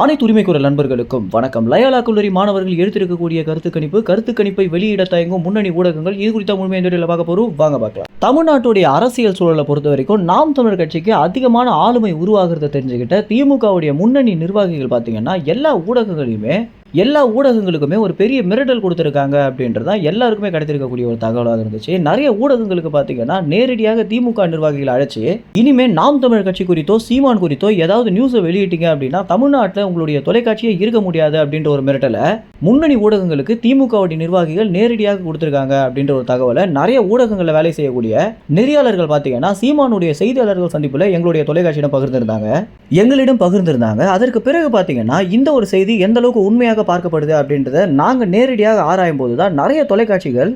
அனைத்து உரிமை குரல் நண்பர்களுக்கும் வணக்கம். லயாலா கல்லூரி மாணவர்கள் எடுத்திருக்கக்கூடிய கருத்து கணிப்பு கருத்து கணிப்பை வெளியிட தயங்கும் முன்னணி ஊடகங்கள். இது குறித்த முழுமையை இந்த பார்க்க போறோம். வாங்க பார்க்கலாம். தமிழ்நாட்டுடைய அரசியல் சூழலை பொறுத்த வரைக்கும் நாம் தமிழர் கட்சிக்கு அதிகமான ஆளுமை உருவாகிறத தெரிஞ்சுக்கிட்ட திமுகவுடைய முன்னணி நிர்வாகிகள் பார்த்தீங்கன்னா எல்லா ஊடகங்களையுமே எல்லா ஊடகங்களுக்குமே ஒரு பெரிய மிரட்டல் கொடுத்துருக்காங்க அப்படின்றது தான் எல்லாருக்குமே கிடைத்திருக்கக்கூடிய ஒரு தகவலாக இருந்துச்சு. நிறைய ஊடகங்களுக்கு பார்த்தீங்கன்னா நேரடியாக திமுக நிர்வாகிகளை அழைச்சி இனிமேல் நாம் தமிழ் கட்சி குறித்தோ சீமான் குறித்தோ ஏதாவது நியூஸை வெளியிட்டீங்க அப்படின்னா தமிழ்நாட்டில் உங்களுடைய தொலைக்காட்சியே இருக்க முடியாது அப்படின்ற ஒரு மிரட்டலை முன்னணி ஊடகங்களுக்கு திமுகவுடைய நிர்வாகிகள் நேரடியாக கொடுத்துருக்காங்க அப்படின்ற ஒரு தகவலை நிறைய ஊடகங்களில் வேலை செய்யக்கூடிய நெறியாளர்கள் பார்த்தீங்கன்னா சீமானுடைய செய்தியாளர்கள் சந்திப்பில் எங்களுடைய தொலைக்காட்சியிடம் பகிர்ந்திருந்தாங்க. எங்களிடம் பகிர்ந்திருந்தாங்க. அதற்கு பிறகு பார்த்தீங்கன்னா இந்த ஒரு செய்தி எந்த அளவுக்கு உண்மையாக பார்க்கப்படுது அப்படின்றத நாங்கள் நேரடியாக ஆராயும் போது தான் நிறைய தொலைக்காட்சிகள்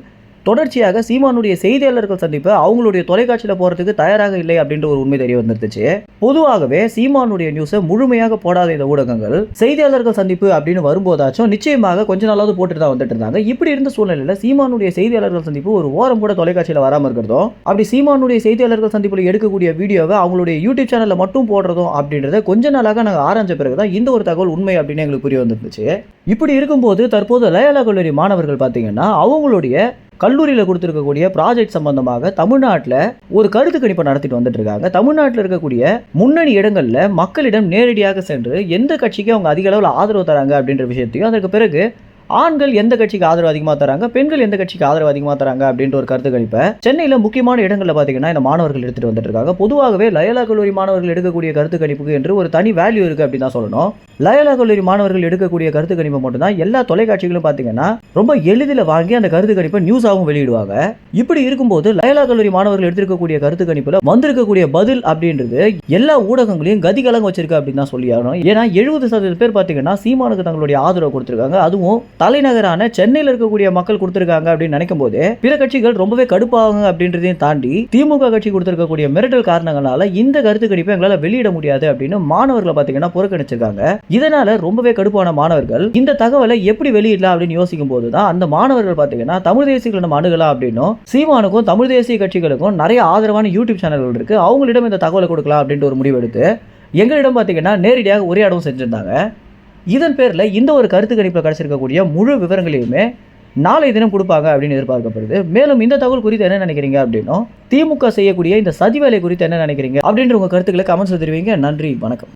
தொடர்ச்சியாக சீமானுடைய செய்தியாளர்கள் சந்திப்பு அவங்களுடைய தொலைக்காட்சியில் போகிறதுக்கு தயாராக இல்லை அப்படின்ற ஒரு உண்மை தெரிய வந்துருச்சு பொதுவாகவே சீமானுடைய நியூஸை முழுமையாக போடாத இந்த ஊடகங்கள். செய்தியாளர்கள் சந்திப்பு அப்படின்னு வரும்போதாச்சும் நிச்சயமாக கொஞ்ச நாளாவது போட்டுட்டு தான் வந்துட்டு இருந்தாங்க. இப்படி இருந்த சூழ்நிலையில் சீமானுடைய செய்தியாளர்கள் சந்திப்பு ஒரு ஓரம் கூட தொலைக்காட்சியில் வராமல் இருக்கிறதும் அப்படி சீமானுடைய செய்தியாளர்கள் சந்திப்பில் எடுக்கக்கூடிய வீடியோவை அவங்களுடைய யூடியூப் சேனலில் மட்டும் போடுறதும் அப்படின்றத கொஞ்ச நாளாக நாங்கள் ஆராய்ஞ்ச பிறகு தான் இந்த ஒரு தகவல் உண்மை அப்படின்னு எங்களுக்கு புரிய வந்துருந்துச்சு. இப்படி இருக்கும்போது தற்போது லயாலா கல்லூரி மாணவர்கள் பார்த்தீங்கன்னா அவங்களுடைய கல்லூரியில் கொடுத்துருக்கக்கூடிய ப்ராஜெக்ட் சம்பந்தமாக தமிழ்நாட்டில் ஒரு கருத்து கணிப்பை நடத்திட்டு வந்துட்டு இருக்காங்க. தமிழ்நாட்டில் இருக்கக்கூடிய முன்னணி இடங்களில் மக்களிடம் நேரடியாக சென்று எந்த கட்சிக்கு அவங்க அதிக அளவில் ஆதரவு தராங்க அப்படின்ற விஷயத்தையும் அதற்கு பிறகு ஆண்கள் எந்த கட்சிக்கு ஆதரவு அதிகமாக தராங்க? பெண்கள் எந்த கட்சிக்கு ஆதரவு அதிகமாக தராங்க? அப்படின்ற ஒரு கருத்து கணிப்பை சென்னையில் முக்கியமான இடங்களில் பார்த்தீங்கன்னா இந்த மாணவர்கள் எடுத்துகிட்டு வந்துட்டு இருக்காங்க பொதுவாகவே லயலா கல்லூரி மாணவர்கள் எடுக்கக்கூடிய கருத்து கணிப்புக்கு என்று ஒரு தனி வேல்யூ இருக்கு அப்படின்னு தான் சொல்லணும். லயலா கல்லூரி மாணவர்கள் எடுக்கக்கூடிய கருத்து கணிப்பை மட்டும்தான் எல்லா தொலைக்காட்சிகளும் பார்த்தீங்கன்னா ரொம்ப எளிதில் வாங்கி அந்த கருத்து கணிப்பை நியூஸாகவும் வெளியிடுவாங்க. இப்படி இருக்கும்போது லயலா கல்லூரி மாணவர்கள் எடுத்திருக்கக்கூடிய கருத்து கணிப்பில் வந்திருக்கக்கூடிய பதில் அப்படின்றது எல்லா ஊடகங்களையும் கதிகலங்க வச்சிருக்கு அப்படின்னு தான் சொல்லி ஆகணும். ஏன்னா எழுபது சதவீத பேர் பார்த்தீங்கன்னா சீமானுக்கு தங்களுடைய ஆதரவு கொடுத்துருக்காங்க. அதுவும் தலைநகரான சென்னையில் இருக்கக்கூடிய மக்கள் கொடுத்துருக்காங்க அப்படின்னு நினைக்கும் போது பிற கட்சிகள் ரொம்பவே கடுப்பாகுங்க அப்படின்றதையும் தாண்டி திமுக கட்சி கொடுத்திருக்கக்கூடிய மிரட்டல் காரணங்களால இந்த கருத்து கணிப்பை எங்களால் வெளியிட முடியாது அப்படின்னு மாணவர்களை பார்த்தீங்கன்னா புறக்கணிச்சிருக்காங்க. இதனால ரொம்பவே கடுப்பான மாணவர்கள் இந்த தகவலை எப்படி வெளியிடலாம் அப்படின்னு யோசிக்கும் போது தான் அந்த மாணவர்கள் பார்த்தீங்கன்னா தமிழ் தேசியங்களை நம்ம அணுகலாம் அப்படின்னும் சீமானுக்கும் தமிழ் தேசிய கட்சிகளுக்கும் நிறைய ஆதரவான யூடியூப் சேனல்கள் இருக்கு. அவங்களிடம் இந்த தகவலை கொடுக்கலாம் அப்படின்ட்டு ஒரு முடிவு எடுத்து எங்களிடம் பார்த்தீங்கன்னா நேரடியாக உரையாடவும் செஞ்சுருந்தாங்க. இதன் பேரில் இந்த ஒரு கருத்து கணிப்பில் கிடச்சிருக்கக்கூடிய முழு விவரங்களையுமே நாளை தினம் கொடுப்பாங்க அப்படின்னு எதிர்பார்க்கப்படுது. மேலும் இந்த தகவல் குறித்து என்ன நினைக்கிறீங்க அப்படின்னும் திமுக செய்யக்கூடிய இந்த சதி வேலை குறித்து என்ன நினைக்கிறீங்க அப்படின்ற உங்கள் கருத்துக்களை கமெண்ட்ஸ் தெரிவிங்க. நன்றி வணக்கம்.